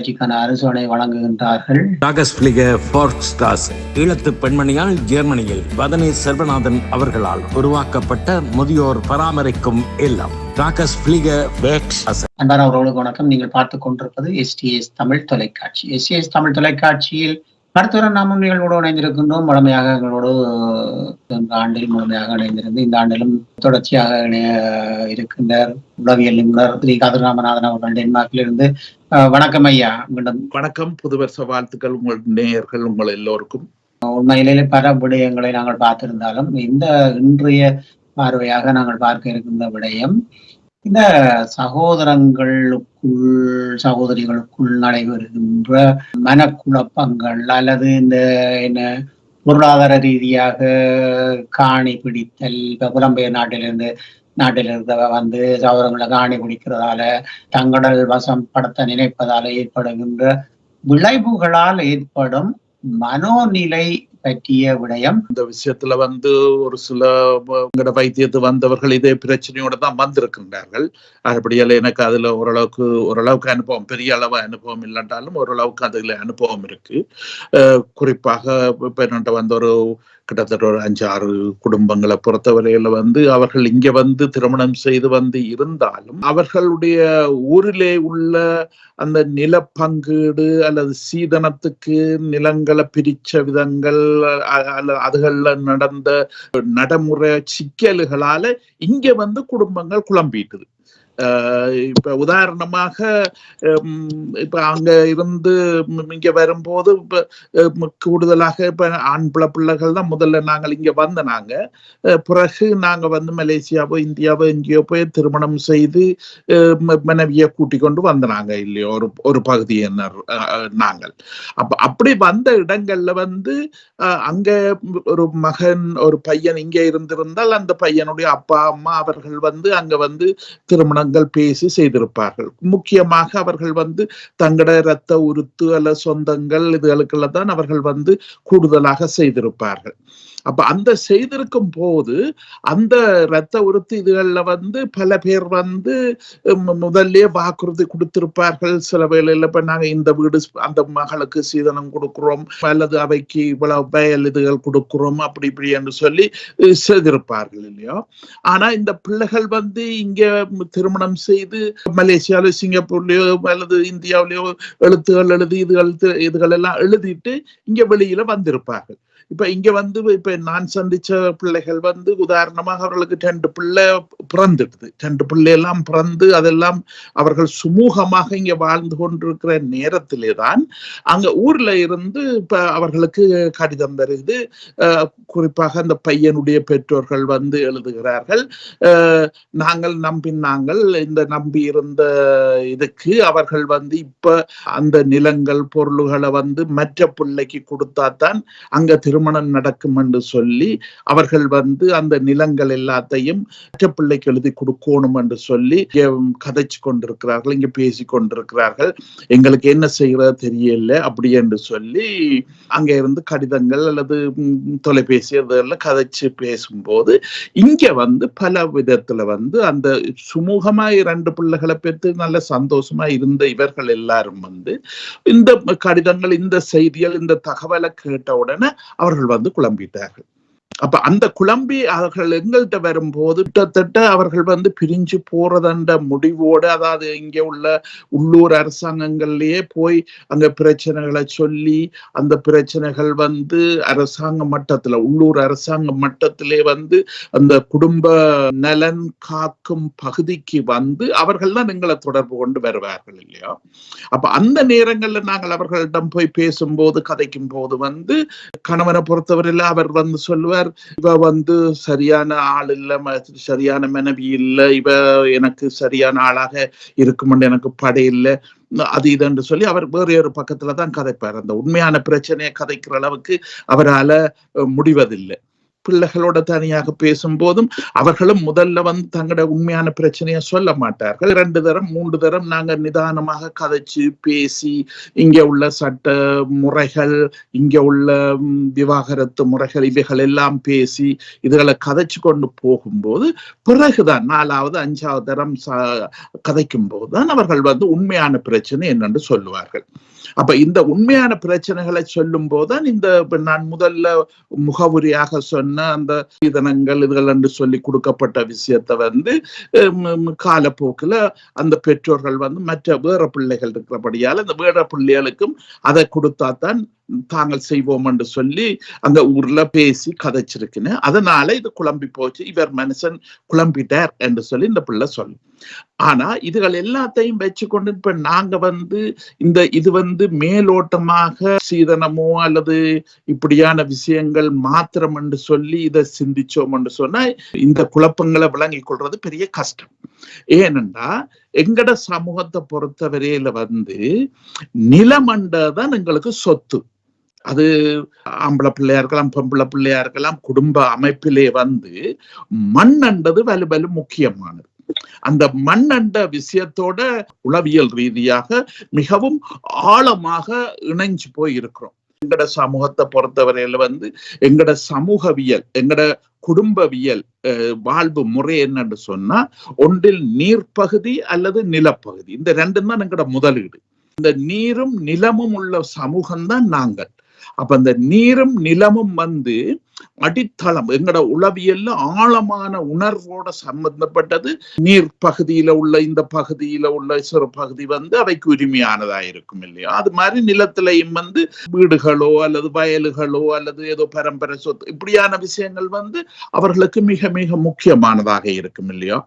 நம் நிகழ்ச்சிக்கான அரசுவனை வழங்குகின்றார்கள் ஈழத்து பெண்மணியால் ஜெர்மனியில் வதனி செல்வநாதன் அவர்களால் உருவாக்கப்பட்ட முதியோர் பராமரிக்கும் இல்லம். அன்பான உறவுகளுக்கு வணக்கம். நீங்கள் பார்த்துக் கொண்டிருப்பது எஸ்டிஎஸ் தமிழ் தொலைக்காட்சி. எஸ்டிஎஸ் தமிழ் தொலைக்காட்சியில் மருத்துவர் நாமும் நிகழ்வோடு இணைந்திருக்கின்றோம். முழுமையாக எங்களோடு இந்த ஆண்டில் முழுமையாக இணைந்திருந்து இந்த ஆண்டிலும் தொடர்ச்சியாக இணைய இருக்கின்றார். உளவியல் நிபுணர் ஸ்ரீ கதிர்ராமநாதன் அவர்கள் டென்மார்க்கிலிருந்து அஹ், வணக்கம் ஐயா. மீண்டும் வணக்கம். புதுவருஷ வாழ்த்துக்கள் உங்கள் நேயர்கள் உங்கள் எல்லோருக்கும். உண்மையிலே பல விடயங்களை நாங்கள் பார்த்திருந்தாலும் இந்த இன்றைய பார்வையாக நாங்கள் பார்க்க இருக்கின்ற விடயம் இந்த சகோதரங்களுக்குள் சகோதரிகளுக்குள் நடைபெறுகின்ற மனக்குழப்பங்கள் அல்லது இந்த என்ன பொருளாதார ரீதியாக காணி பிடித்தல் புலம்பெயர் நாட்டிலிருந்து நாட்டில் இருந்த வந்து சௌரங்களை காணி குடிக்கிறதால தங்கடல் வசம் படுத்த நினைப்பதால ஏற்படுகின்ற விளைவுகளால் ஏற்படும் மனோநிலை பற்றிய விடயம். இந்த விஷயத்துல வந்து ஒரு சில உங்களோட வைத்தியத்து வந்தவர்கள் இதே பிரச்சனையோட தான் வந்திருக்கின்றார்கள். அதுபடியால எனக்கு அதுல ஓரளவுக்கு ஓரளவுக்கு அனுபவம் பெரிய அளவு அனுபவம் இல்லைன்றாலும் ஓரளவுக்கு அதுல அனுபவம் இருக்கு. குறிப்பாக இப்ப என்னட்ட வந்த ஒரு கிட்டத்தட்ட ஒரு அஞ்சு ஆறு குடும்பங்களை பொறுத்தவரையில வந்து அவர்கள் இங்க வந்து திருமணம் செய்து வந்து இருந்தாலும் அவர்களுடைய ஊரிலே உள்ள அந்த நில பங்கீடு அல்லது சீதனத்துக்கு நிலங்களை பிரிச்ச விதங்கள் அல்ல அதுகள்ல நடந்த நடைமுறை சிக்கல்களால இங்க வந்து குடும்பங்கள் குழம்பிட்டுது. இப்ப உதாரணமாக இப்ப அங்க இருந்து இங்க வரும்போது இப்ப கூடுதலாக இப்ப ஆண் பிள்ளை பிள்ளைகள் தான் முதல்ல நாங்கள் இங்க வந்த நாங்க. பிறகு நாங்க வந்து மலேசியாவோ இந்தியாவோ எங்கேயோ போய் திருமணம் செய்து அஹ் மனைவியை கூட்டிக் கொண்டு வந்தனாங்க இல்லையோ ஒரு ஒரு பகுதியினர் அஹ், நாங்கள். அப்ப அப்படி வந்த இடங்கள்ல வந்து அஹ், அங்க ஒரு மகன் ஒரு பையன் இங்க இருந்திருந்தால் அந்த பையனுடைய அப்பா அம்மா அவர்கள் வந்து அங்க வந்து திருமணம் தாங்கள் பேசி செய்திருப்பார்கள். முக்கியமாக அவர்கள் வந்து தங்களோட இரத்த உருத்து அல்ல சொந்தங்கள் இதுகளுக்கெல்லாம் தான் அவர்கள் வந்து கூடுதலாக செய்திருப்பார்கள். அப்ப அந்த செய்திருக்கும் போது அந்த இரத்த உறுத்து இதுகளில் வந்து பல பேர் வந்து முதல்ல வாக்குறுதி கொடுத்திருப்பார்கள். சில வேளையில இப்ப நாங்க இந்த வீடு அந்த மகளுக்கு சீதனம் கொடுக்கிறோம். அல்லது அவைக்கு இவ்வளவு வயல் இதுகள் கொடுக்கிறோம் அப்படி இப்படி என்று சொல்லி செய்திருப்பார்கள் இல்லையோ? ஆனா இந்த பிள்ளைகள் வந்து இங்க திருமணம் செய்து மலேசியாவிலோ சிங்கப்பூர்லயோ அல்லது இந்தியாவிலேயோ எழுத்துகள் எழுதி இதுகள் எழுத்து இதுகள் எல்லாம் எழுதிட்டு இங்க வெளியில வந்திருப்பார்கள். இப்ப இங்க வந்து இப்ப நான் சந்திச்ச பிள்ளைகள் வந்து உதாரணமாக அவர்களுக்கு ரெண்டு பிள்ளை பிறந்துடுது. ரெண்டு பிள்ளை எல்லாம் பிறந்து அதெல்லாம் அவர்கள் சுமூகமாக இங்க வாழ்ந்து கொண்டிருக்கிற நேரத்திலே தான் அங்க ஊர்ல இருந்து இப்ப அவர்களுக்கு கடிதம் வருது. குறிப்பாக அந்த பையனுடைய பெற்றோர்கள் வந்து எழுதுகிறார்கள். அஹ் நாங்கள் நம்பினாங்கள் இந்த நம்பி இருந்த இதுக்கு அவர்கள் வந்து இப்ப அந்த நிலங்கள் பொருள்களை வந்து மற்ற பிள்ளைக்கு கொடுத்தா தான் அங்க திருமணம் நடக்கும் என்று சொல்லி அவர்கள் வந்து அந்த நிலங்கள் எல்லாத்தையும் மற்ற பிள்ளைக்கு எழுதி கொடுக்கணும் என்று சொல்லி கதைச்சு கொண்டிருக்கிறார்கள் இங்க பேசி கொண்டிருக்கிறார்கள். எங்களுக்கு என்ன செய்யறது தெரியல அப்படி என்று சொல்லி அங்க இருந்து கடிதங்கள் அல்லது தொலைபேசி அதெல்லாம் கதைச்சு பேசும்போது இங்க வந்து பல விதத்துல வந்து அந்த சுமூகமா இரண்டு பிள்ளைகளை பெற்று நல்ல சந்தோஷமா இருந்த இவர்கள் எல்லாரும் வந்து இந்த கடிதங்கள் இந்த செய்திகள் இந்த தகவலை கேட்ட உடனே அவர் அவர்கள் வந்து குழம்பிட்டார்கள். அப்ப அந்த குழம்பி அவர்கள் எங்கள்கிட்ட வரும்போது கிட்டத்தட்ட அவர்கள் வந்து பிரிஞ்சு போறதண்ட முடிவோடு அதாவது இங்க உள்ள உள்ளூர் அரசாங்கங்கள்லயே போய் அங்க பிரச்சனைகளை சொல்லி அந்த பிரச்சனைகள் வந்து அரசாங்க மட்டத்துல உள்ளூர் அரசாங்க மட்டத்திலே வந்து அந்த குடும்ப நலன் காக்கும் பகுதிக்கு வந்து அவர்கள் தான் எங்களை தொடர்பு கொண்டு வருவார்கள் இல்லையா? அப்ப அந்த நேரங்கள்ல நாங்கள் அவர்களிடம் போய் பேசும்போது கதைக்கும் போது வந்து கணவனை பொறுத்தவரையில் அவர் வந்து சொல்லுவார் இவ வந்து சரியான ஆள் இல்ல ம- சரியான மனைவி இல்ல இவ எனக்கு சரியான ஆளாக இருக்குமென்று எனக்கு படை இல்லை. அது என்று சொல்லி அவர் வேறு ஒரு பக்கத்துல தான் கதைப்பார். அந்த உண்மையான பிரச்சனையை கதைக்கிற அளவுக்கு அவரால முடிவதில்லை. பிள்ளைகளோட தனியாக பேசும்போதும் அவர்களும் முதல்ல வந்து தங்களோட உண்மையான பிரச்சனையை சொல்ல மாட்டார்கள். இரண்டு தரம் மூன்று தரம் நாங்க நிதானமாக கதைச்சு பேசி இங்க உள்ள சட்ட முறைகள் இங்க உள்ள விவாகரத்து முறைகள் இவைகள் எல்லாம் பேசி இதுகளை கதைச்சு கொண்டு போகும்போது பிறகுதான் நாலாவது அஞ்சாவது தரம் கதைக்கும் போதுதான் அவர்கள் வந்து உண்மையான பிரச்சனை என்னென்று சொல்லுவார்கள். அப்ப இந்த உண்மையான பிரச்சனைகளை சொல்லும் போதுதான் இந்த நான் முதல்ல முகவுரியாக சொன்ன அந்த சீதனங்கள் இதுகள் என்று சொல்லி கொடுக்கப்பட்ட விஷயத்தை வந்து காலப்போக்கில் காலப்போக்குல அந்த பெற்றோர்கள் வந்து மற்ற வேற பிள்ளைகள் இருக்கிறபடியால் அந்த வேற பிள்ளைகளுக்கும் அதை கொடுத்தாதான் தாங்கள் செய்வோம் என்று சொல்லி அந்த ஊர்ல பேசி கதைச்சிருக்குன்னு. அதனால இது குழம்பி போச்சு. இவர் மனுஷன் குழம்பிட்டார் என்று சொல்லி இந்த பிள்ளை சொல்லும் ஆனா இதுகள் எல்லாத்தையும் வச்சுக்கொண்டு இப்ப நாங்க வந்து இந்த இது வந்து மேலோட்டமாக சீதனமோ அல்லது இப்படியான விஷயங்கள் மாத்திரம் என்று சொல்லி இதை சிந்திச்சோம் என்று சொன்னா இந்த குழப்பங்களை விளங்கிக் கொள்றது பெரிய கஷ்டம். ஏனென்றா எங்கட சமூகத்தை பொறுத்தவரையில வந்து நிலமண்டதான் எங்களுக்கு சொத்து. அது ஆம்பளை பிள்ளையா இருக்கலாம் பொம்பளை பிள்ளையா இருக்கலாம் குடும்ப அமைப்பிலே வந்து மண்ணன்றது வலு வலு முக்கியமானது. அந்த மண்ணண்ட விஷயத்தோட உளவியல் ரீதியாக மிகவும் ஆழமாக இணைஞ்சு போய் இருக்கிறோம் எங்கட சமூகத்தை பொறுத்தவரையில வந்து எங்கட சமூகவியல் எங்கட குடும்பவியல் அஹ், வாழ்வு முறை என்னன்னு சொன்னா ஒன்றில் நீர்ப்பகுதி அல்லது நிலப்பகுதி. இந்த ரெண்டும் தான் எங்கட முதலீடு. இந்த நீரும் நிலமும் உள்ள சமூகம் தான் நாங்கள். அப்ப அந்த நீரும் நிலமும் வந்து அடித்தளம். எங்கட உளவியல்ல ஆழமான உணர்வோட சம்பந்தப்பட்டது. நீர் பகுதியில உள்ள இந்த பகுதியில உள்ள சிறு பகுதி வந்து அவைக்கு உரிமையானதா இருக்கும் இல்லையா? அது மாதிரி நிலத்திலையும் வந்து வீடுகளோ அல்லது வயல்களோ அல்லது ஏதோ பரம்பரை சொத்து இப்படியான விஷயங்கள் வந்து அவர்களுக்கு மிக மிக முக்கியமானதாக இருக்கும் இல்லையா?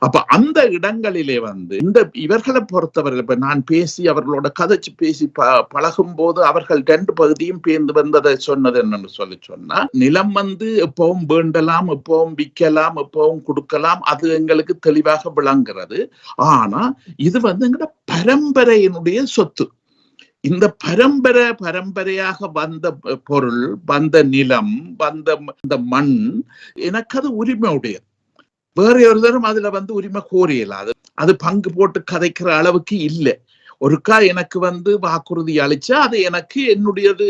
அப்ப அந்த இடங்களிலே வந்து இந்த இவர்களை பொறுத்தவரை இப்ப நான் பேசி அவர்களோட கதைச்சு பேசி ப பழகும் போது அவர்கள் ரெண்டு பகுதியும் பேர்ந்து வந்ததை சொன்னது என்னன்னு சொல்லி சொன்னா நில நிலம் வந்து எப்பவும் வேண்டலாம் எப்பவும் விற்கலாம் எப்பவும் கொடுக்கலாம் அது எங்களுக்கு தெளிவாக விளங்குறது ஆனா இது வந்து எங்களோட பரம்பரையினுடைய சொத்து. இந்த பரம்பரை பரம்பரையாக வந்த பொருள் வந்த நிலம் வந்த இந்த மண் எனக்கு அது உரிமை உடையது. வேற ஒருத்தரும் அதுல வந்து உரிமை கோரியல. அது அது பங்கு போட்டு கதைக்கிற அளவுக்கு இல்லை. ஒருக்கா எனக்கு வந்து வாக்குறுதி அளிச்சா அது எனக்கு என்னுடையது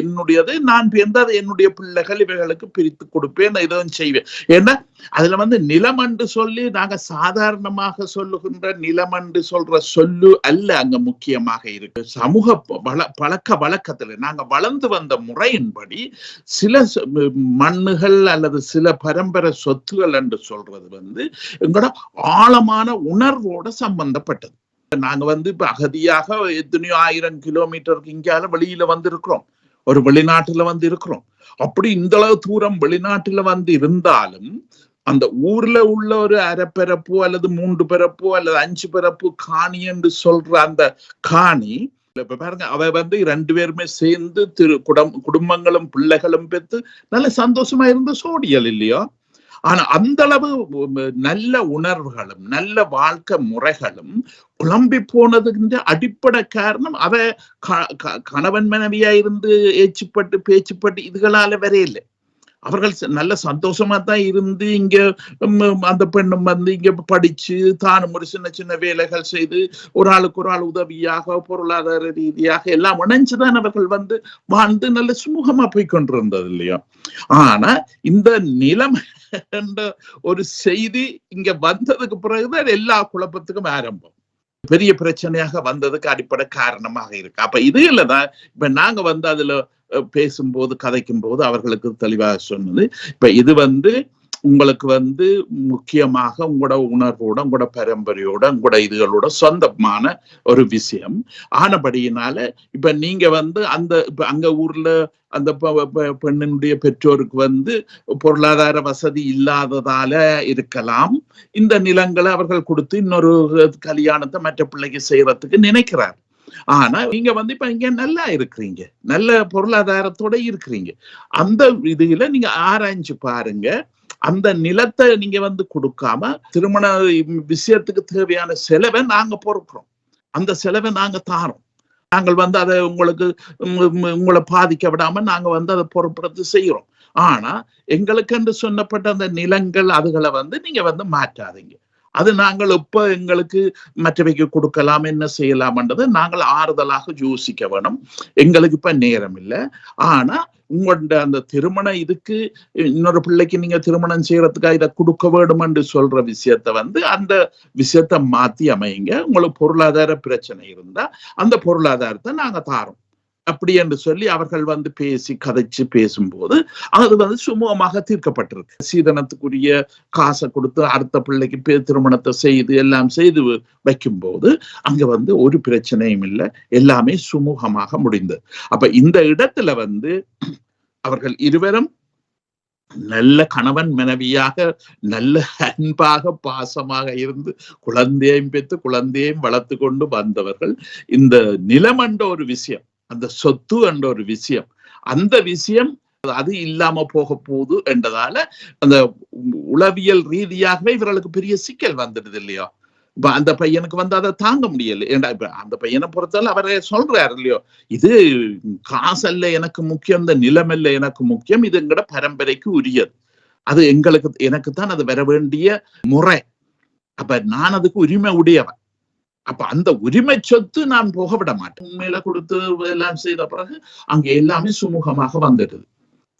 என்னுடையது நான் பிறந்து அது என்னுடைய பிள்ளைகள் இவைகளுக்கு பிரித்து கொடுப்பேன் நான் இதுவும் செய்வேன். ஏன்னா அதுல வந்து நிலம் என்று சொல்லி நாங்க சாதாரணமாக சொல்லுகின்ற நிலம் என்று சொல்ற சொல்லு அல்ல அங்க முக்கியமாக இருக்கு. சமூக வள பழக்க வழக்கத்துல நாங்க வளர்ந்து வந்த முறையின்படி சில மண்ணுகள் அல்லது சில பரம்பரை சொத்துகள் என்று சொல்றது வந்து எங்களோட ஆழமான உணர்வோட சம்பந்தப்பட்டது. நாங்க வந்து இப்ப அகதியாக எத்தனையோ ஆயிரம் கிலோமீட்டருக்கு இங்கால வெளியில வந்து இருக்கிறோம் ஒரு வெளிநாட்டுல வந்து இருக்கிறோம் அப்படி இந்த அளவு தூரம் வெளிநாட்டுல வந்து இருந்தாலும் அந்த ஊர்ல உள்ள ஒரு அரைப்பிறப்போ அல்லது மூன்று பிறப்போ அல்லது அஞ்சு பிறப்பு காணி என்று சொல்ற அந்த காணி இப்ப பாருங்க அவ வந்து ரெண்டு பேருமே சேர்ந்து திரு குடம் குடும்பங்களும் பிள்ளைகளும் பெற்று நல்ல சந்தோஷமா இருந்த சோடியல் இல்லையா? ஆனா அந்த அளவு நல்ல உணர்வுகளும் நல்ல வாழ்க்கை முறைகளும் குழம்பி போனதுக்கு அடிப்படை காரணம் அவ க- கணவன் மனைவியா இருந்து ஏச்சுப்பட்டு பேச்சுப்பட்டு இதுகளால வரையில அவர்கள் நல்ல சந்தோஷமா தான் இருந்து இங்க அந்த பெண்ணும் வந்து இங்க படிச்சு தானும் ஒரு சின்ன சின்ன வேலைகள் செய்து ஒரு ஆளுக்கு ஒரு ஆள் உதவியாக பொருளாதார ரீதியாக எல்லாம் இணைஞ்சுதான் அவர்கள் வந்து வாழ்ந்து நல்ல சுமூகமா போய் கொண்டிருந்தது இல்லையா? ஆனா இந்த நிலம் என்ற ஒரு செய்தி இங்க வந்ததுக்கு பிறகுதான் எல்லா குழப்பத்துக்கும் ஆரம்பம். பெரிய பிரச்சனையாக வந்ததுக்கு அடிப்படை காரணமாக இருக்கு. அப்ப இது இல்லதான் இப்ப நாங்க வந்து அதுல பேசும்போது கதைக்கும் போது அவர்களுக்கு தெளிவாக சொன்னது. இப்ப இது வந்து உங்களுக்கு வந்து முக்கியமாக உங்களோட உணர்வோட உங்களோட பரம்பரையோட உங்களோட இதுகளோட சொந்தமான ஒரு விஷயம். ஆனபடியினால இப்ப நீங்க வந்து அந்த இப்ப அங்க ஊர்ல அந்த பெண்ணினுடைய பெற்றோருக்கு வந்து பொருளாதார வசதி இல்லாததால இருக்கலாம். இந்த நிலங்களை அவர்கள் கொடுத்து இன்னொரு கல்யாணத்தை மற்ற பிள்ளைக்கு செய்யறதுக்கு நினைக்கிறார். ஆனா நீங்க வந்து இப்ப இங்க நல்லா இருக்கிறீங்க. நல்ல பொருளாதாரத்தோட இருக்கிறீங்க. அந்த இதுல நீங்க ஆராய்ஞ்சு பாருங்க. அந்த நிலத்தை நீங்க வந்து கொடுக்காம திருமண விஷயத்துக்கு தேவையான செலவை நாங்க பொறுக்கிறோம். அந்த செலவை நாங்க தாரோம். நாங்கள் வந்து அதை உங்களுக்கு உம் உம் உங்களை பாதிக்க விடாம நாங்க வந்து அதை பொறுப்படுத்தி செய்யறோம். ஆனா எங்களுக்கு என்று சொன்னப்பட்ட அந்த நிலங்கள் அதுகளை வந்து நீங்க வந்து மாற்றாதீங்க. அது நாங்கள் இப்ப எங்களுக்கு மற்றவைக்கு கொடுக்கலாம் என்ன செய்யலாம்ன்றது நாங்கள் ஆறுதலாக யோசிக்க வேணும். எங்களுக்கு இப்ப நேரம் இல்லை. ஆனா உங்களோட அந்த திருமண இதுக்கு இன்னொரு பிள்ளைக்கு நீங்க திருமணம் செய்யறதுக்காக இதை கொடுக்க வேண்டும் என்று சொல்ற விஷயத்த வந்து அந்த விஷயத்த மாத்தி அமையுங்க உங்களுக்கு பொருளாதார பிரச்சனை இருந்தா அந்த பொருளாதாரத்தை நாங்க தாரோம். அப்படி என்று சொல்லி அவர்கள் வந்து பேசி கதைச்சு பேசும்போது அது வந்து சுமூகமாக தீர்க்கப்பட்டிருக்கு. சீதனத்துக்குரிய காசை கொடுத்து அடுத்த பிள்ளைக்கு பே திருமணத்தை செய்து எல்லாம் செய்து வைக்கும்போது அங்க வந்து ஒரு பிரச்சனையும் இல்லை. எல்லாமே சுமூகமாக முடிந்தது. அப்ப இந்த இடத்துல வந்து அவர்கள் இருவரும் நல்ல கணவன் மனைவியாக நல்ல அன்பாக பாசமாக இருந்து குழந்தையையும் பெற்று குழந்தையையும் வளர்த்து கொண்டு வந்தவர்கள். இந்த நிலமண்ட ஒரு விஷயம். அந்த சொத்து என்ற ஒரு விஷயம். அந்த விஷயம் அது இல்லாம போக போகுது என்றதால அந்த உளவியல் ரீதியாகவே இவர்களுக்கு பெரிய சிக்கல் வந்துடுது இல்லையோ? இப்ப அந்த பையனுக்கு வந்து அதை தாங்க முடியல. ஏன்டா இப்ப அந்த பையனை பொறுத்தால அவரே சொல்றாரு இல்லையோ? இது காசல்ல எனக்கு முக்கியம் இந்த நிலம் அல்ல எனக்கு முக்கியம் இது எங்கட பரம்பரைக்கு உரியது. அது எங்களுக்கு எனக்கு தான் அது வர வேண்டிய முறை. அப்ப நான் அதுக்கு உரிமை உடையவன். அப்ப அந்த உரிமை சொத்து நான் போக விட மாட்டேன் உண்மையில கொடுத்து எல்லாம் செய்த பிறகு அங்க எல்லாமே சுமூகமாக வந்துடுது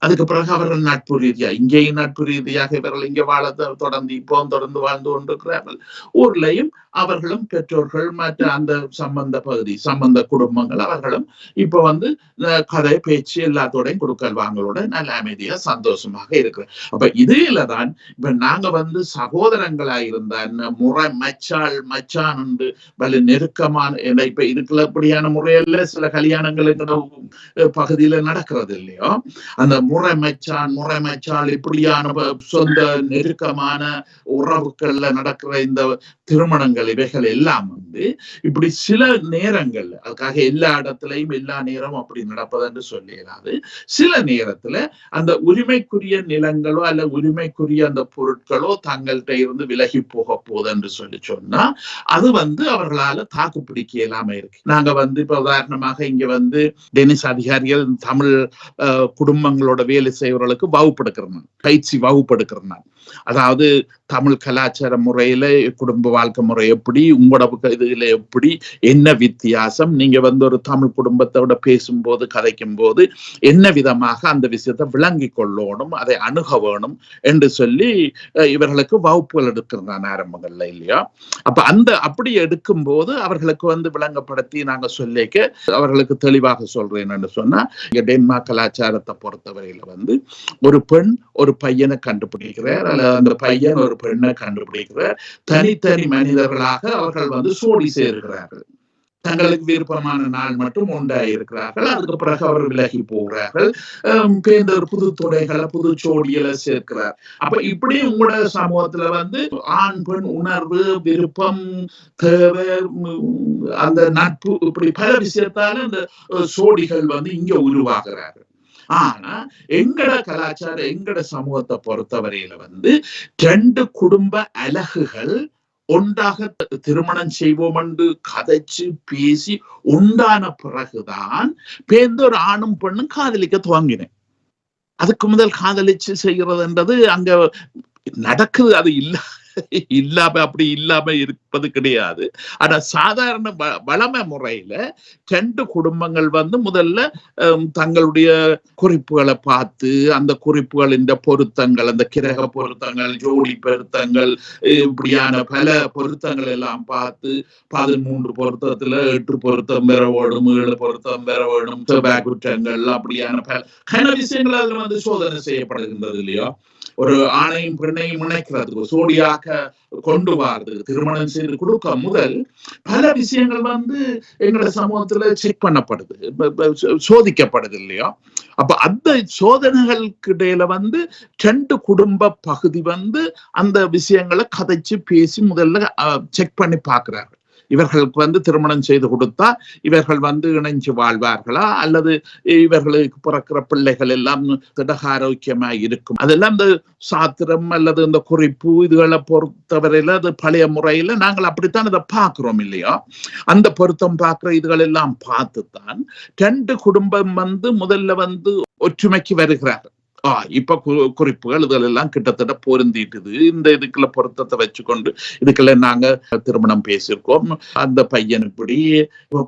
அதுக்கு பிறகு அவர்கள் நட்பு ரீதியா இங்கேயும் நட்பு ரீதியாக இவர்கள் இங்கே வாழ தொடர்ந்து இப்போ தொடர்ந்து வாழ்ந்து கொண்டிருக்கிறார்கள். ஊர்லயும் அவர்களும் பெற்றோர்கள் மற்ற அந்த சம்பந்த பகுதி சம்பந்த குடும்பங்கள் அவர்களும் இப்ப வந்து கதை பேச்சு எல்லாத்தோடையும் கொடுக்கல் வாங்களோட நல்ல அமைதியா சந்தோஷமாக இருக்கிற. அப்ப இதுல தான் இப்ப நாங்க வந்து சகோதரங்களா இருந்தா முறை மச்சாள் மச்சான் உண்டு பல நெருக்கமான இப்ப இதுக்குள்ள இப்படியான முறையில சில கல்யாணங்கள் பகுதியில நடக்கிறது இல்லையோ அந்த முறை மச்சான் முறை மச்சாள் இப்படியான சொந்த நெருக்கமான உறவுகள்ல நடக்கிற இந்த திருமணங்கள் இவைகள் எல்லாம் வந்து இப்படி சில நேரங்கள் அதுக்காக எல்லா இடத்துலயும் எல்லா நேரமும் அப்படி நடப்பதுன்னு சொல்லிடாது சில நேரத்துல அந்த உரிமைக்குரிய நிலங்களோ அல்ல உரிமைக்குரிய அந்த பொருட்களோ தங்கள்கிட்ட இருந்து விலகி போக போகுது என்று சொல்லி சொன்னா அது வந்து அவர்களால தாக்கு பிடிக்க இல்லாம இருக்கு. நாங்க வந்து இப்ப உதாரணமாக இங்க வந்து டெனிஸ் அதிகாரிகள் தமிழ் அஹ், குடும்பங்களோட வேலை செய்வர்களுக்கு வகுப்படுக்கிறேன் பயிற்சி வகுப்படுக்கிறேன் அதாவது தமிழ் கலாச்சார முறையில குடும்ப வாழ்க்கை முறை எப்படி உங்களோட இதுல எப்படி என்ன வித்தியாசம் நீங்க வந்து ஒரு தமிழ் குடும்பத்தோட பேசும்போது கதைக்கும் போது என்ன விதமாக அந்த விஷயத்தை விளங்கி கொள்ளணும் அதை அணுக வேணும் என்று சொல்லி இவர்களுக்கு வகுப்புகள் எடுக்கிறேன் ஆரம்பங்கள்ல இல்லையா? அப்ப அந்த அப்படி எடுக்கும் போது அவர்களுக்கு வந்து விளங்கப்படுத்தி நாங்க சொல்லிக்க அவர்களுக்கு தெளிவாக சொல்றேன் என்று சொன்னா டென்மார்க் கலாச்சாரத்தை பொறுத்தவரையில வந்து ஒரு பெண் ஒரு பையனை கண்டுபிடிக்கிறார். அல்லது அந்த பையன் ஒரு பெண்ணை கண்டுபிடிக்கிறார். தனித்தனி மனிதர்களாக அவர்கள் வந்து சோடி சேர்கிறார்கள். தங்களுக்கு விருப்பமான நாள் மட்டும் உண்டாயிருக்கிறார்கள். அதுக்கு பிறகு அவர் விலகி போகிறார்கள். பேந்தர் புது துறைகளை புது சோடிகளை சேர்க்கிறார். அப்ப இப்படி உங்களோட சமூகத்துல வந்து ஆண் பெண் உணர்வு விருப்பம் தேவை அந்த நட்பு இப்படி பல விஷயத்தால இந்த சோடிகள் வந்து இங்க உருவாகிறார்கள். ஆனா எங்கட கலாச்சாரம் எங்கட சமூகத்தை பொறுத்தவரையில வந்து ரெண்டு குடும்ப அலகுகள் ஒன்றாக திருமணம் செய்வோம் என்று கதைச்சு பேசி உண்டான பிறகுதான் பேர்ந்த ஒரு ஆணும் பெண்ணும் காதலிக்க துவங்கினேன். அதுக்கு முதல் காதலிச்சு செய்யறதுன்றது அங்க நடக்குது அது இல்ல இல்லாம அப்படி இல்லாம இருப்பது கிடையாது. ஆனா சாதாரண வ- வளமை முறையில ரெண்டு குடும்பங்கள் வந்து முதல்ல தங்களுடைய குறிப்புகளை பார்த்து அந்த குறிப்புகளின் பொருத்தங்கள் அந்த கிரக பொருத்தங்கள் ஜோடி பொருத்தங்கள் இப்படியான பல பொருத்தங்கள் எல்லாம் பார்த்து பதிமூன்று பொருத்தத்துல எட்டு பொருத்தம் பெற வேணும் ஏழு பொருத்தம் பெற வேணும் செவ்வாய் குற்றங்கள் அப்படியான பல கன விஷயங்கள் அதுல வந்து சோதனை செய்யப்படுகின்றது இல்லையோ? ஒரு ஆணையும் பெண்ணையும் இணைக்கிறதுக்கு சோடியாக கொண்டு வாரது திருமணம் கொடுக்க முதல் பல விஷயங்கள் வந்து எங்களோட சமூகத்துல செக் பண்ணப்படுது. சோதிக்கப்படுது இல்லையா? அப்ப அந்த சோதனைகளுக்கு இடையில வந்து ரெண்டு குடும்ப பகுதி வந்து அந்த விஷயங்களை கதைச்சு பேசி முதல்ல செக் பண்ணி பாக்குறாங்க இவர்களுக்கு வந்து திருமணம் செய்து கொடுத்தா இவர்கள் வந்து இணைஞ்சு வாழ்வார்களா? அல்லது இவர்களுக்கு பிறக்கிற பிள்ளைகள் எல்லாம் திடக ஆரோக்கியமா இருக்கும். அதெல்லாம் இந்த சாத்திரம் அல்லது இந்த குறிப்பு இதுகளை பொறுத்தவரையில அது பழைய முறையில நாங்கள் அப்படித்தான் இதை பார்க்கிறோம் இல்லையோ? அந்த பொருத்தம் பார்க்கிற இதுகள் எல்லாம் பார்த்துத்தான் ரெண்டு குடும்பம் வந்து முதல்ல வந்து ஒற்றுமைக்கு வருகிறார்கள். இப்ப குறிப்புகள் இதெல்லாம் கிட்டத்தட்ட பொருந்திட்டுது. இந்த இதுக்குள்ள பொருத்தத்தை வச்சுக்கொண்டு இதுக்குள்ள நாங்க திருமணம் பேசியிருக்கோம். அந்த பையன் இப்படி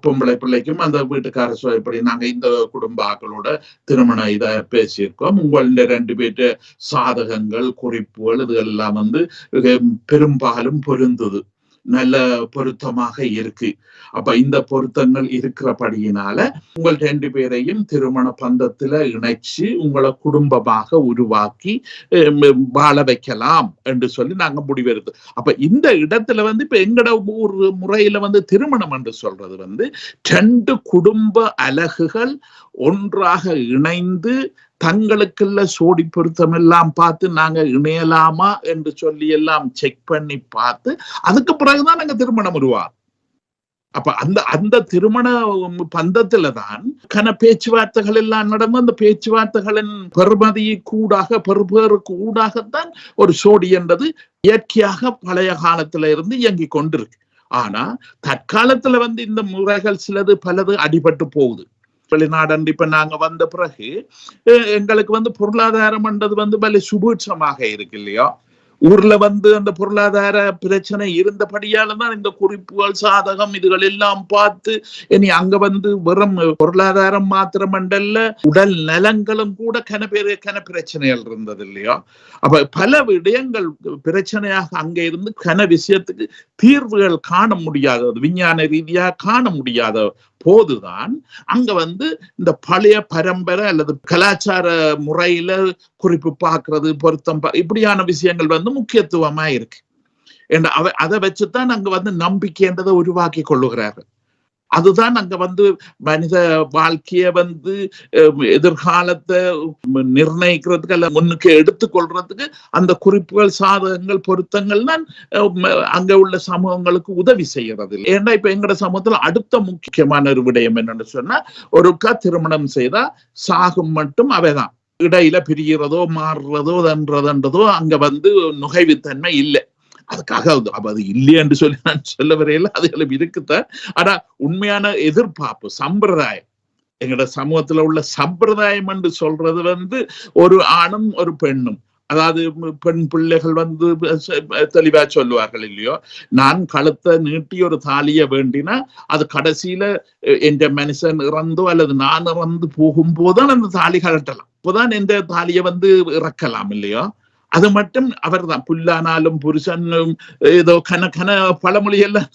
பொம்பளை பிள்ளைக்கும் அந்த வீட்டுக்கார இப்படி நாங்க இந்த குடும்ப ஆக்களோட திருமணம் இத பேசியிருக்கோம். உங்களுடைய ரெண்டு பேர்ட்ட சாதகங்கள் குறிப்புகள் இதெல்லாம் வந்து பெரும்பாலும் பொருந்துது. நல்ல பொருத்தமாக இருக்கு. அப்ப இந்த பொருத்தங்கள் இருக்கிறபடியினால உங்கள் ரெண்டு பேரையும் திருமண பந்தத்துல இணைச்சு உங்களை குடும்பமாக உருவாக்கி அஹ், வாழ வைக்கலாம் என்று சொல்லி நாங்க முடிவெடுத்து அப்ப இந்த இடத்துல வந்து இப்ப எங்கட ஊர் முறையில வந்து திருமணம் என்று சொல்றது வந்து ரெண்டு குடும்ப அலகுகள் ஒன்றாக இணைந்து தங்களுக்குள்ள சோடி பொருத்தம் எல்லாம் பார்த்து நாங்க இணையலாமா என்று சொல்லி எல்லாம் செக் பண்ணி பார்த்து அதுக்கு பிறகுதான் நாங்க திருமணம் உருவாகும். அப்ப அந்த அந்த திருமண பந்தத்துல தான் கன பேச்சுவார்த்தைகள் எல்லாம் நடந்து அந்த பேச்சுவார்த்தைகளின் பெருமதியை கூடாக பெறுபேறுக்கு ஊடாகத்தான் ஒரு சோடி என்றது இயற்கையாக பழைய காலத்துல இருந்து இயங்கி கொண்டிருக்கு. ஆனா தற்காலத்துல வந்து இந்த முறைகள் சிலது பலது அடிபட்டு போகுது. வெளிநாடன்று இப்ப நாங்க வந்த பிறகு எங்களுக்கு வந்து பொருளாதாரம் என்றது வந்து பல சுபீட்சமாக இருக்கு இல்லையா ஊர்ல வந்து அந்த பொருளாதார பிரச்சனை இருந்தபடியால தான் இந்த குறிப்புகள் சாதகம் இதுகள் எல்லாம் பார்த்து இனி அங்க வந்து வெறும் பொருளாதாரம் மாத்திரமண்டல்ல உடல் நலங்களும் கூட கன கன பிரச்சனைகள் இருந்தது இல்லையா அப்ப பல விடயங்கள் பிரச்சனையாக அங்க இருந்து கன விஷயத்துக்கு தீர்வுகள் காண முடியாதது விஞ்ஞான ரீதியா காண முடியாத போதுதான் அங்க வந்து இந்த பழைய பரம்பரை அல்லது கலாச்சார முறையில குறிப்பு பார்க்கறது பொருத்தம் இப்படியான விஷயங்கள் வந்து முக்கியத்துவமா இருக்கு. என்ற அவ அதை வச்சுதான் அங்க வந்து நம்பிக்கைன்றதை உருவாக்கி கொள்ளுகிறார்கள். அதுதான் அங்க வந்து மனித வாழ்க்கைய வந்து எதிர்காலத்தை நிர்ணயிக்கிறதுக்கு அல்ல முன்னுக்கு எடுத்துக்கொள்றதுக்கு அந்த குறிப்புகள் சாதகங்கள் பொருத்தங்கள் தான் அங்க உள்ள சமூகங்களுக்கு உதவி செய்யறது ஏன்னா இப்ப எங்கட சமூகத்துல அடுத்த முக்கியமான ஒரு விடயம் என்னன்னு சொன்னா ஒருக்கா திருமணம் செய்தா சாகும் மட்டும் அவைதான். இடையில பிரிகிறதோ மாறுறதோ என்றதோ அங்க வந்து நுகைவுத்தன்மை இல்லை. அதுக்காக அது- அப்ப அது இல்லையென்று சொல்லி நான் சொல்ல வரையில அதுகளும் இருக்குத்தான். ஆனா உண்மையான எதிர்பார்ப்பு சம்பிரதாயம். எங்களோட சமூகத்துல உள்ள சம்பிரதாயம் என்று சொல்றது வந்து ஒரு ஆணும் ஒரு பெண்ணும். அதாவது பெண் பிள்ளைகள் வந்து தெளிவா சொல்லுவார்கள் இல்லையோ? நான் கழுத்தை நீட்டி ஒரு தாலிய வேண்டினா அது கடைசியில அஹ், என்ற மனுஷன் இறந்தோ அல்லது நான் இறந்து போகும்போதுதான் அந்த தாலி கழட்டலாம். அப்போதான் எந்த தாலியை வந்து இறக்கலாம் இல்லையோ? அது மட்டும் அவர்தான். புல்லானாலும் புருஷனும் ஏதோ கன கன பழமொழி எல்லாம்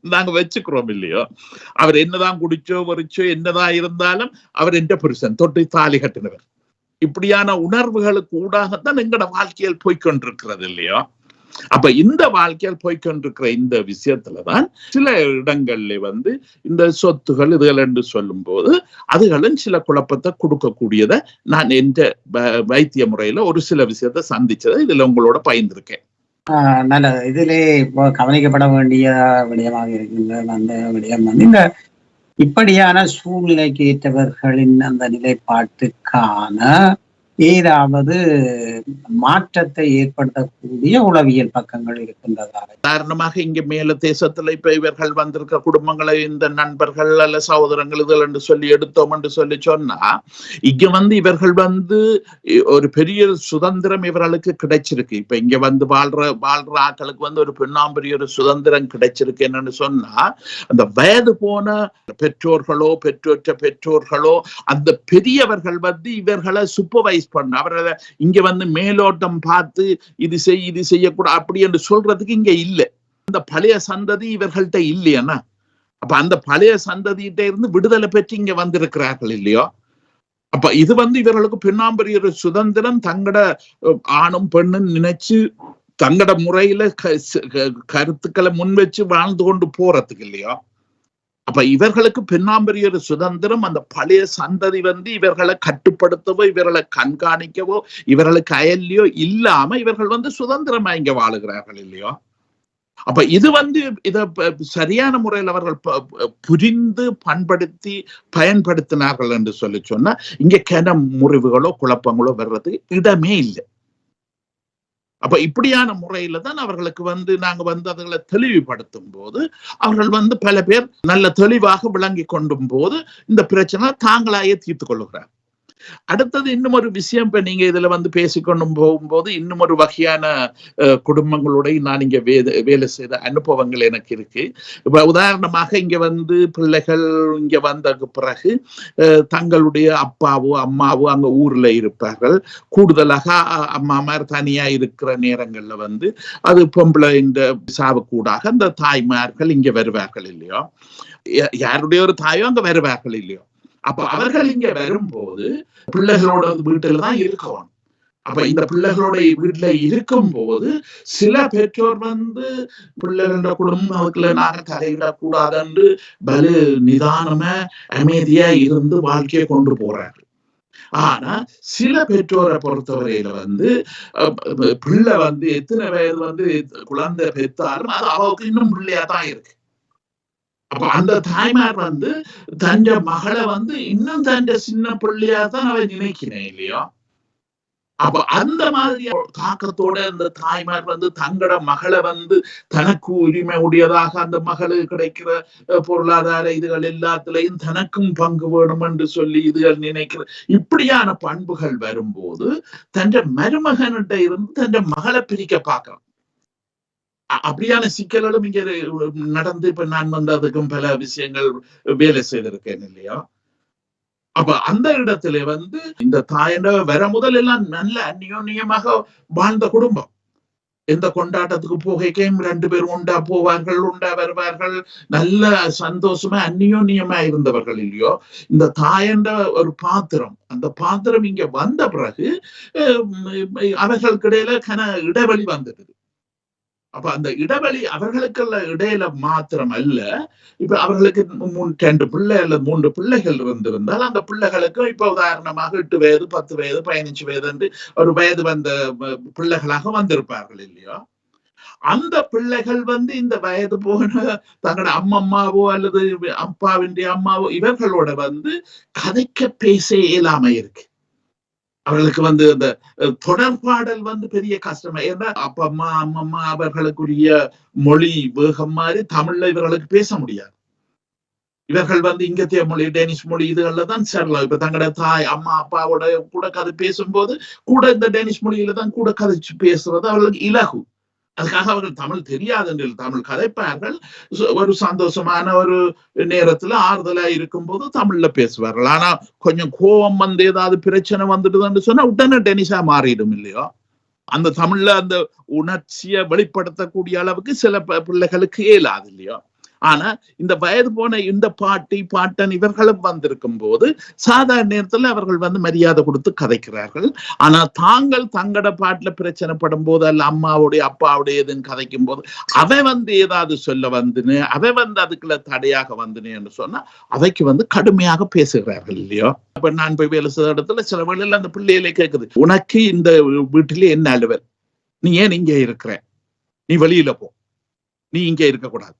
நாங்க வச்சுக்கிறோம் இல்லையோ? அவர் என்னதான் குடிச்சோ வரிச்சோ என்னதான் இருந்தாலும் அவர் என்ற புருஷன் தொட்டு தாலி கட்டினவர். இப்படியான உணர்வுகளுக்கு ஊடாகத்தான் எங்கட வாழ்க்கையில் போய்கொண்டிருக்கிறது இல்லையோ? அப்ப இந்த வாழ்க்கையில் போய்க்கொண்டிருக்கிற இந்த விஷயத்துலதான் சில இடங்கள்ல வந்து இந்த சொத்துகள் இதுகள் என்று சொல்லும் போது அதுகளும் சில குழப்பத்தை கொடுக்கக்கூடியதை நான் எந்த வைத்திய முறையில ஒரு சில விஷயத்தை சந்திச்சதை இதுல உங்களோட பகிர்ந்திருக்கேன். ஆஹ் நல்லது. இதிலே இப்போ கவனிக்கப்பட வேண்டிய விடயமாக இருக்கின்ற அந்த விடயம் வந்து இந்த இப்படியான சூழ்நிலைக்கு ஏற்றவர்களின் அந்த நிலைப்பாட்டுக்கான ஏதாவது மாற்றத்தை ஏற்படுத்தக்கூடிய உளவியல் பக்கங்கள் இருக்கின்றதா? உதாரணமாக இங்க மேல தேசத்துல இப்ப இவர்கள் வந்திருக்க குடும்பங்களை இந்த நண்பர்கள் அல்ல சகோதரங்கள் இதில் என்று சொல்லி எடுத்தோம் என்று சொல்லி சொன்னா இங்க வந்து இவர்கள் வந்து ஒரு பெரிய சுதந்திரம் இவர்களுக்கு கிடைச்சிருக்கு. இப்ப இங்க வந்து வாழ்ற வாழ்ற ஆட்களுக்கு வந்து ஒரு பெண்ணாம்பரிய ஒரு சுதந்திரம் கிடைச்சிருக்கு என்னன்னு சொன்னா அந்த வயது போன பெற்றோர்களோ பெற்றோற்ற பெற்றோர்களோ அந்த பெரியவர்கள் வந்து இவர்களை சூப்பர்வைஸ் பண்ண. அவர்களை இங்க வந்து மேலோட்டம் பார்த்து இது செய் இது செய்யக்கூடாது அப்படி என்று சொல்றதுக்கு இங்க இல்ல. அந்த பழைய சந்ததி இவர்கள்ட்ட இல்லையானா அப்ப அந்த பழைய சந்ததியிட்ட இருந்து விடுதலை பெற்று இங்க வந்திருக்கிறார்கள் இல்லையோ? அப்ப இது வந்து இவர்களுக்கு பின்னாம்பரிய ஒரு சுதந்திரம் தங்கட ஆணும் பெண்ணும் நினைச்சு தங்கட முறையில க- க- கருத்துக்களை முன் வச்சு வாழ்ந்து கொண்டு போறதுக்கு இல்லையோ? அப்ப இவர்களுக்கு பின்னாம்பரிய ஒரு சுதந்திரம் அந்த பழைய சந்ததி வந்து இவர்களை கட்டுப்படுத்தவோ இவர்களை கண்காணிக்கவோ இவர்களுக்கு அயல்லையோ இல்லாம இவர்கள் வந்து சுதந்திரமா இங்க வாழுகிறார்கள் இல்லையோ? அப்ப இது வந்து இத சரியான முறையில் அவர்கள் புரிந்து பண்படுத்தி பயன்படுத்தினார்கள் என்று சொல்லி சொன்னா இங்க கன முறிவுகளோ குழப்பங்களோ வர்றதுக்கு இடமே இல்லை. அப்ப இப்படியான முறையில தான் அவர்களுக்கு வந்து நாங்க வந்து அதுகளை தெளிவுபடுத்தும் போது அவர்கள் வந்து பல பேர் நல்ல தெளிவாக விளங்கி கொண்டும் போது இந்த பிரச்சனை தாங்களாயே தீர்த்து கொள்ளுகிறார். அடுத்தது இன்னும் ஒரு விஷயம் இப்ப நீங்க இதுல வந்து பேசிக்கொண்டு போகும்போது இன்னும் ஒரு வகையான குடும்பங்களுடைய குடும்பங்களோட நான் இங்க வேலை செய்த அனுபவங்கள் எனக்கு இருக்கு. இப்ப உதாரணமாக இங்க வந்து பிள்ளைகள் இங்க வந்த பிறகு தங்களுடைய அப்பாவோ அம்மாவோ அங்க ஊர்ல இருப்பார்கள். கூடுதலாக அ- அம்மாமார் தனியா இருக்கிற நேரங்கள்ல வந்து அது பொம்பளை இந்த சாவுக்கூடாக அந்த தாய்மார்கள் இங்க வருவார்கள் இல்லையோ. யாருடைய ஒரு தாயோ அங்க வருவார்கள் இல்லையோ. அப்ப அவர்கள் இங்க வரும்போது பிள்ளைகளோட வீட்டில் தான் இருக்கணும். அப்ப இந்த பிள்ளைகளோட வீட்டுல இருக்கும் போது சில பெற்றோர் வந்து பிள்ளைகளோட குடும்பம் அதுக்குள்ள நாங்க தலையிடக்கூடாதுன்னு பலு நிதானமா அமைதியா இருந்து வாழ்க்கையை கொண்டு போறாரு ஆனா சில பெற்றோரை பொறுத்தவரையில வந்து பிள்ளை வந்து எத்தனை வயது வந்து குழந்தை பெற்றாலும் அது அவருக்கு இன்னும் பிள்ளையா தான் இருக்கு. அப்ப அந்த தாய்மார் வந்து தன் மகளை வந்து இன்னும் தன் சின்ன பிள்ளையா தான் அவன் நினைக்கிறேன் இல்லையோ? அப்ப அந்த மாதிரி தாக்கத்தோட அந்த தாய்மார் வந்து தங்கட மகளை வந்து தனக்கு உரிமை உடையதாக அந்த மகளுக்கு கிடைக்கிற பொருளாதார இதுகள் எல்லாத்துலயும் தனக்கும் பங்கு வேணும் என்று சொல்லி இதுகள் நினைக்கிற இப்படியான பண்புகள் வரும்போது தன் மருமகன்கிட்ட இருந்து தன் மகளை பிரிக்க பார்க்கலாம் அப்படியான சிக்கல்களும் இங்க நடந்து இப்ப நான் வந்ததுக்கும் பல விஷயங்கள் வேலை செய்திருக்கேன் இல்லையா? அப்ப அந்த இடத்துல வந்து இந்த தாயண்ட வர முதல் எல்லாம் நல்ல அந்நியோன்யமாக வாழ்ந்த குடும்பம். எந்த கொண்டாட்டத்துக்கு போகைக்கும் ரெண்டு பேரும் உண்டா போவார்கள் உண்டா வருவார்கள் நல்ல சந்தோஷமா அந்நியோன்யமா இருந்தவர்கள் இல்லையோ? இந்த தாயண்ட ஒரு பாத்திரம் அந்த பாத்திரம் இங்க வந்த பிறகு அஹ், அவர்களுக்கிடையில கன இடைவெளி வந்துடுது அப்ப அந்த இடைவெளி அவர்களுக்குள்ள இடையில மாத்திரம் அல்ல இப்ப அவர்களுக்கு ரெண்டு பிள்ளை அல்லது மூன்று பிள்ளைகள் இருந்திருந்தால் அந்த பிள்ளைகளுக்கு இப்ப உதாரணமாக எட்டு வயது பத்து வயது பதினஞ்சு வயது என்று ஒரு வயது வந்த பிள்ளைகளாக வந்திருப்பார்கள் இல்லையோ? அந்த பிள்ளைகள் வந்து இந்த வயது போன தங்களோட அம்மம்மாவோ அல்லது அப்பாவின் அம்மாவோ இவர்களோட வந்து கதைக்க பேச இயலாம இருக்கு. அவர்களுக்கு வந்து இந்த தொடர்பாடல் வந்து பெரிய கஷ்டம். ஏன்னா அப்பா அம்மா அம்மம்மா அவர்களுக்குரிய மொழி வேகம் மாதிரி தமிழ்ல இவர்களுக்கு பேச முடியாது. இவர்கள் வந்து இங்கத்திய மொழி டேனிஷ் மொழி இதுகள்ல தான் சேரலாம். இப்ப தங்களோட தாய் அம்மா அப்பாவோட கூட கதை பேசும்போது கூட இந்த டேனிஷ் மொழியில தான் கூட கதைச்சு பேசுறது அவர்களுக்கு இலகு. அதுக்காக அவர்கள் தமிழ் தெரியாது என்று தமிழ் கதைப்பார்கள். ஒரு சந்தோஷமான ஒரு நேரத்துல ஆறுதலா இருக்கும்போது தமிழ்ல பேசுவார்கள். ஆனா கொஞ்சம் கோபம் வந்து ஏதாவது பிரச்சனை வந்துடுதுன்னு சொன்னா உடனே டெனிஷா மாறிடும் இல்லையோ? அந்த தமிழ்ல அந்த உணர்ச்சியை வெளிப்படுத்தக்கூடிய அளவுக்கு சில பிள்ளைகளுக்கு இயலாது இல்லையோ? ஆனா இந்த வயது போன இந்த பாட்டி பாட்டன் இவர்களும் வந்திருக்கும் போது சாதாரண நேரத்துல அவர்கள் வந்து மரியாதை கொடுத்து கதைக்கிறார்கள். ஆனா தாங்கள் தங்கட பாட்டுல பிரச்சனைப்படும் போது அல்ல அம்மாவுடைய அப்பாவுடைய எதுன்னு கதைக்கும் போது அவன் வந்து ஏதாவது சொல்ல வந்துன்னு அவன் வந்து அதுக்குள்ள தடையாக வந்துன்னு என்று சொன்னா அவைக்கு வந்து கடுமையாக பேசுகிறார்கள் இல்லையோ? அப்ப நான் போய் வேலை செய்த இடத்துல சில வேளையில அந்த பிள்ளைகளே கேக்குது உனக்கு இந்த வீட்டிலே என்ன அலுவல்? நீ ஏன் இங்க இருக்கிற? நீ வெளியில போ. நீ இங்க இருக்கக்கூடாது.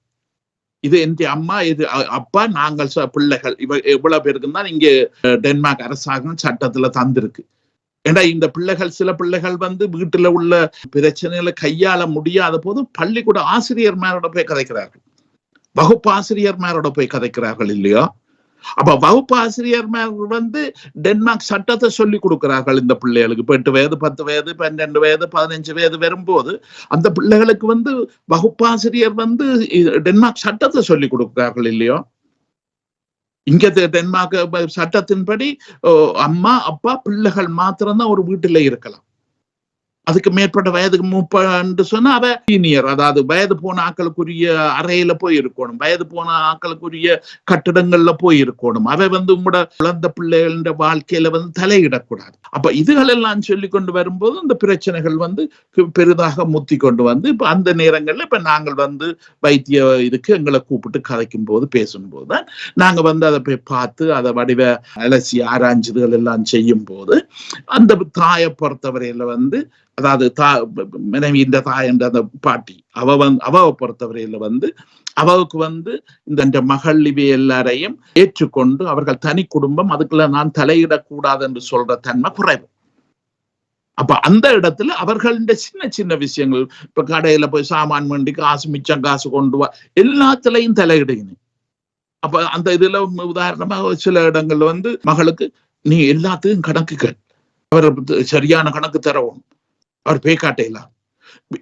இது என் அம்மா இது அப்பா நாங்கள் ச- பிள்ளைகள். இவ எவ்வளவு பேருக்கு தான் இங்க டென்மார்க் அரசாங்கம் சட்டத்துல தந்திருக்கு. ஏண்டா இந்த பிள்ளைகள் சில பிள்ளைகள் வந்து வீட்டுல உள்ள பிரச்சனைகளை கையாள முடியாத போது பள்ளிக்கூட ஆசிரியர்மாரோட போய் கதைக்கிறார்கள். வகுப்பு ஆசிரியர்மாரோட போய் கதைக்கிறார்கள் இல்லையா? அப்ப வகுப்பு ஆசிரியர் வந்து டென்மார்க் சட்டத்தை சொல்லி கொடுக்கிறார்கள் இந்த பிள்ளைகளுக்கு. எட்டு வயது பத்து வயது பன்னெண்டு வயது பதினஞ்சு வயது வரும்போது அந்த பிள்ளைகளுக்கு வந்து வகுப்பாசிரியர் வந்து டென்மார்க் சட்டத்தை சொல்லி கொடுக்கிறார்கள் இல்லையோ? இங்க டென்மார்க் சட்டத்தின்படி ஓ, அம்மா அப்பா பிள்ளைகள் மாத்திரம்தான் ஒரு வீட்டுல இருக்கலாம். அதுக்கு மேற்பட்ட வயதுக்கு முப்பன்னு சொன்னா அவ சீனியர் அதாவது வயது போன ஆக்களுக்குரிய அறையில போய் இருக்கணும் வயது போன ஆக்களுக்குரிய கட்டிடங்கள்ல போய் இருக்கணும் அவ வந்து உங்களோட குழந்தை பிள்ளைகள வாழ்க்கையில வந்து தலையிடக்கூடாது. அப்ப இதுகள் எல்லாம் சொல்லி கொண்டு வரும்போது இந்த பிரச்சனைகள் வந்து பெ- பெரிதாக முத்தி கொண்டு வந்து இப்ப அந்த நேரங்கள்ல இப்ப நாங்கள் வந்து வைத்திய இதுக்கு எங்களை கூப்பிட்டு கதைக்கும் போது பேசும்போது தான் நாங்க வந்து அதை போய் பார்த்து அதை வடிவ அலசி ஆராய்ஞ்சதுகள் எல்லாம் செய்யும் போது அந்த தாயை பொறுத்தவரையில வந்து அதாவது தா மனைவி இந்த தாய் என்ற அந்த பாட்டி அவ வந்து அவவை பொறுத்தவரையில வந்து அவவுக்கு வந்து இந்த மகள் இவை எல்லாரையும் ஏற்றுக்கொண்டு அவர்கள் தனி குடும்பம் அதுக்குள்ள நான் தலையிடக்கூடாது என்று சொல்ற தன்மை குறைவு. அப்ப அந்த இடத்துல அவர்களின் சின்ன சின்ன விஷயங்கள் இப்ப கடையில போய் சாமான் வண்டி காசு மிச்சம் காசு கொண்டு வா எல்லாத்துலயும் தலையிடுங்க அப்ப அந்த இதுல உதாரணமாக சில இடங்கள்ல வந்து மகளுக்கு நீ எல்லாத்துக்கும் கணக்குகள் அவர் சரியான கணக்கு தரவும் அவர் பே காட்டையலாம்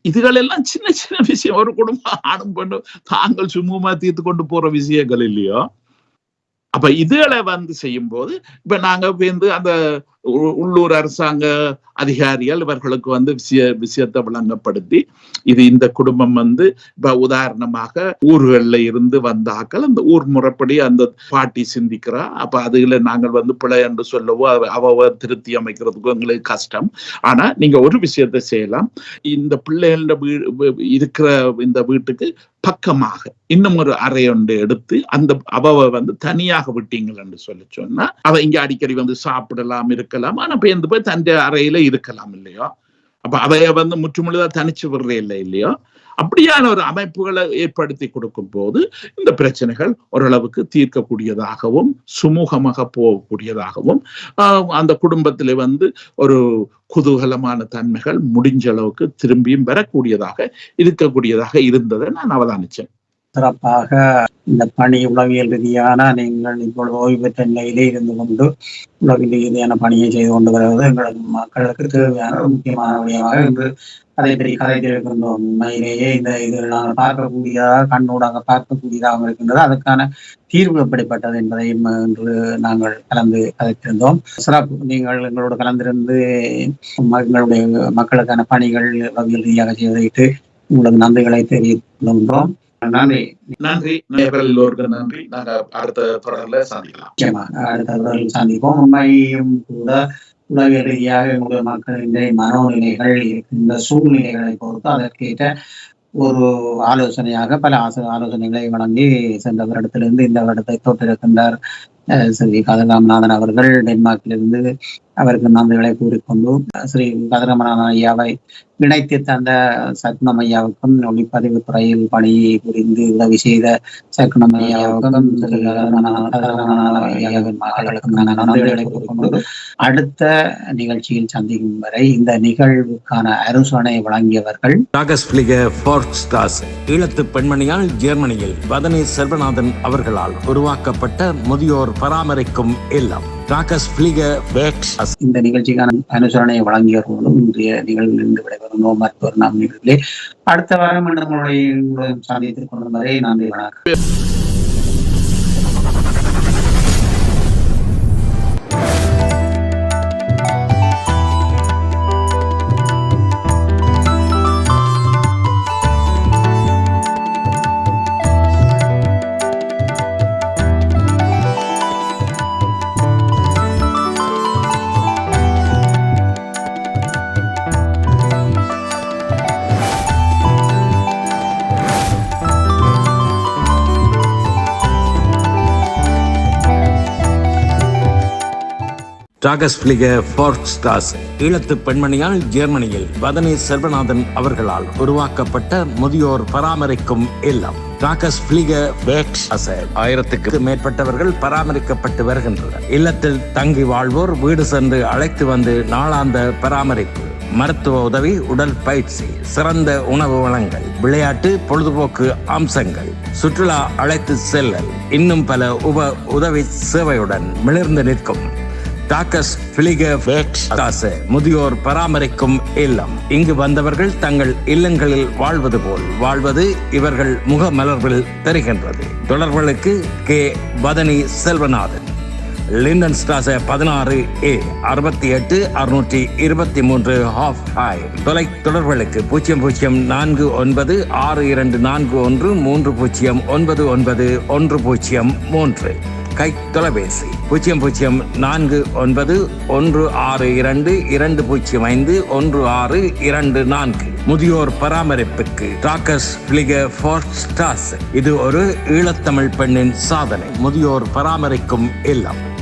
இதுகள் எல்லாம் சின்ன சின்ன விஷயம். ஒரு குடும்பம் ஆணும் பெண்ணும் தாங்கள் சுமூகமா தீர்த்து கொண்டு போற விஷயங்கள் இல்லையோ? அப்ப இதுகளை வந்து செய்யும் போது இப்ப நாங்க வந்து அந்த உள்ளூர் அரசாங்க அதிகாரிகள் இவர்களுக்கு வந்து விஷய விஷயத்தை விளங்கப்படுத்தி இது இந்த குடும்பம் வந்து இப்ப உதாரணமாக ஊர்கள்ல இருந்து வந்தாக்கள் அந்த ஊர் முறைப்படி அந்த பாட்டி சிந்திக்கிறா. அப்ப அதுல நாங்கள் வந்து பிழை என்று சொல்லவோ அவ- திருத்தி அமைக்கிறதுக்கோ எங்களுக்கு கஷ்டம். ஆனா நீங்க ஒரு விஷயத்தை செய்யலாம். இந்த பிள்ளைகள வீ- இருக்கிற இந்த வீட்டுக்கு பக்கமாக இன்னும் ஒரு அறை ஒன்று எடுத்து அந்த அவ வந்து தனியாக விட்டீங்கள் என்று சொல்லி சொன்னா அவ இங்க அடிக்கடி வந்து சாப்பிடலாம் இருக்கலாம். ஆனா பேருந்து போய் தன் அறையில இருக்கலாம் இல்லையோ. அப்ப அவைய வந்து முற்றுமுழுதா தனிச்சு விடுற இல்லை இல்லையோ. அப்படியான ஒரு அமைப்புகளை ஏற்படுத்தி கொடுக்கும் போது இந்த பிரச்சனைகள் ஓரளவுக்கு தீர்க்கக்கூடியதாகவும் சுமூகமாக போகக்கூடியதாகவும் ஆஹ் அந்த குடும்பத்தில் வந்து ஒரு குதூகலமான தன்மைகள் முடிஞ்ச அளவுக்கு திரும்பியும் வரக்கூடியதாக இருக்கக்கூடியதாக இருந்ததை நான் அவதானிச்சேன். சிறப்பாக இந்த பணி உளவியல் ரீதியான நீங்கள் இப்பொழுது ஓய்வு பெற்ற நிலையிலே இருந்து கொண்டு உளவியல் ரீதியான பணியை செய்து கொண்டு வருவது எங்களுக்கு மக்களுக்கு தேவையான முக்கியமான விடயமாக இன்று அதை பற்றி கதைத்திருக்கின்றோம் உண்மையிலேயே இந்த இது நாங்கள் பார்க்கக்கூடியதாக கண்ணூடாக பார்க்கக்கூடியதாக இருக்கின்றது. அதுக்கான தீர்வு எப்படிப்பட்டது என்பதையும் இன்று நாங்கள் கலந்து கதைத்திருந்தோம். சிறப்பு நீங்கள் எங்களோடு கலந்திருந்து எங்களுடைய மக்களுக்கான பணிகள் உளவியல் ரீதியாக செய்து உங்களுக்கு நன்றிகளை தெரிவிக்கின்றோம் நன்றி நன்றி. நேயர்கள் எல்லோருக்கும் நன்றி. நாங்க அடுத்த தொடர்ல சந்திக்கலாம். நிச்சயமா அடுத்த தொடரில் சந்திப்போம். உண்மையும் கூட உலக ரீதியாக எங்களுடைய மக்களின் மனோநிலைகள் இருக்கின்ற சூழ்நிலைகளை பொறுத்து அதற்கேற்ற ஒரு ஆலோசனையாக பல ஆச ஆலோசனைகளை வழங்கி சென்ற வருடத்திலிருந்து இந்த வருடத்தை தொட்டிருக்கின்றார் ஸ்ரீ கதிராமநாதன் அவர்கள். டென்மார்க்கிலிருந்து அவருக்கு நன்றிகளை கூறிக்கொண்டு ஸ்ரீ கதிராமநாதன் ஐயாவை இணைத்து தந்த சக்னமையாவுக்கும் ஒளிப்பதிவு துறையில் பணி புரிந்து உதவி செய்த சத்னம் ஐயாவுக்கும் மகளுக்கும் அடுத்த நிகழ்ச்சியில் சந்திக்கும் வரை இந்த நிகழ்வுக்கான அரசனை வழங்கியவர்கள் ஈழத்து பெண்மணியால் ஜெர்மனியில் வதனி செல்வநாதன் அவர்களால் உருவாக்கப்பட்ட முதியோர் பராமரிக்கும் இல்லம். டாகஸ்பிளிக வேக்ஸ் இந்த நிகழ்ச்சிக்கான அனுசரணையை வழங்கியவர்களும் இன்றைய நிகழ்வில் இருந்து விடைபெறும். நோ மருத்துவர் நாம் நிகழ்ச்சியிலே அடுத்த வாரம் நம்மளுடைய சந்தித்துக் கொள்ளும் வரை நன்றி வணக்கம். டாகஸ்பிளிக ஃபோர்க்ஸ்டாஸ் ஈழத்து பெண்மணியால் ஜெர்மனியில் வதனி செல்வநாதன் அவர்களால் உருவாக்கப்பட்ட முதியோர் பராமரிக்கும் இல்லம். டாகஸ்பிளிக வேக்ஸ் ஆயிரத்துக்கு மேற்பட்டவர்கள் பராமரிக்கப்பட்டு வருகின்றனர். இல்லத்தில் தங்கி வாழ்வோர் வீடு சென்று அழைத்து வந்து நாளாந்த பராமரிப்பு மருத்துவ உதவி உடல் பயிற்சி சிறந்த உணவு வளங்கள் விளையாட்டு பொழுதுபோக்கு அம்சங்கள் சுற்றுலா அழைத்து செல்லல் இன்னும் பல உப உதவி சேவையுடன் மிளிர்ந்து நிற்கும். டாக்கஸ் பிளிக முதியோர் பராமரிக்கும் இல்லம். இங்கு வந்தவர்கள் தங்கள் இல்லங்களில் வாழ்வது போல். வாழ்வது இவர்கள் முகமலர்வில் தெரிகின்றது. தொடர்புகளுக்கு கே. வதனி செல்வநாதன். லிண்டன் ஸ்டாச பதினாறு ஏ. அறுபத்தி எட்டு அறுநூற்றி இருபத்தி மூன்று ஹாஃப் ஹாய் தொலை தொடர்புகளுக்கு பூஜ்ஜியம் பூஜ்ஜியம் நான்கு ஒன்பது ஆறு இரண்டு நான்கு ஒன்று மூன்று பூஜ்ஜியம் ஒன்பது ஒன்பது ஒன்று பூஜ்ஜியம் மூன்று. கை தொலைபேசி. பூஜ்ஜியம் பூஜ்ஜியம் நான்கு ஒன்பது ஒன்று ஆறு இரண்டு இரண்டு பூஜ்ஜியம் ஐந்து ஒன்று ஆறு இரண்டு நான்கு. முதியோர் பராமரிப்புக்கு டாக்கஸ் இது ஒரு ஈழத்தமிழ் பெண்ணின் சாதனை. முதியோர் பராமரிக்கும் இல்லம்.